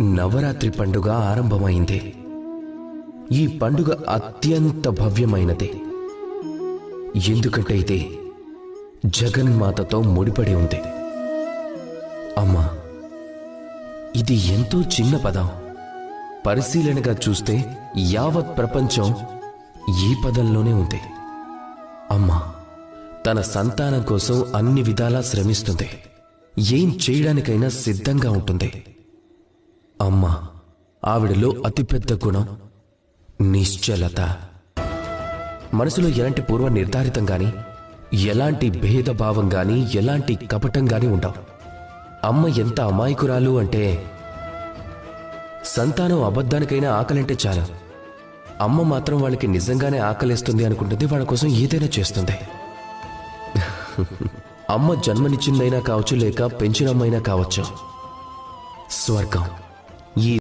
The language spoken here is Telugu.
నవరాత్రి పండుగ ఆరంభమైంది. ఈ పండుగ అత్యంత భవ్యమైనది. ఎందుకంటే ఇది జగన్మాతతో ముడిపడి ఉంది. అమ్మా ఇది ఎంతో చిన్న పదం. పరిశీలనగా చూస్తే యావత్ ప్రపంచం ఈ పదంలోనే ఉంది. అమ్మా తన సంతానం కోసం అన్ని విధాలా శ్రమిస్తుంది. ఏం చేయడానికైనా సిద్ధంగా ఉంటుంది. అమ్మ ఆవిడలో అతిపెద్ద గుణం నిశ్చలత. మనసులో ఎలాంటి పూర్వ నిర్ధారితం గాని ఎలాంటి భేదభావం గాని ఎలాంటి కపటం గాని ఉండవు. అమ్మ ఎంత అమాయకురాలు అంటే సంతానం అబద్ధానికైనా ఆకలంటే చాలు. అమ్మ మాత్రం వాళ్ళకి నిజంగానే ఆకలేస్తుంది అనుకుంటుంది వాళ్ళ కోసం ఏదైనా చేస్తుంది. అమ్మ జన్మనిచ్చిందైనా కావచ్చు లేక పెంచినమ్మైనా కావచ్చు. స్వర్గం. ఈ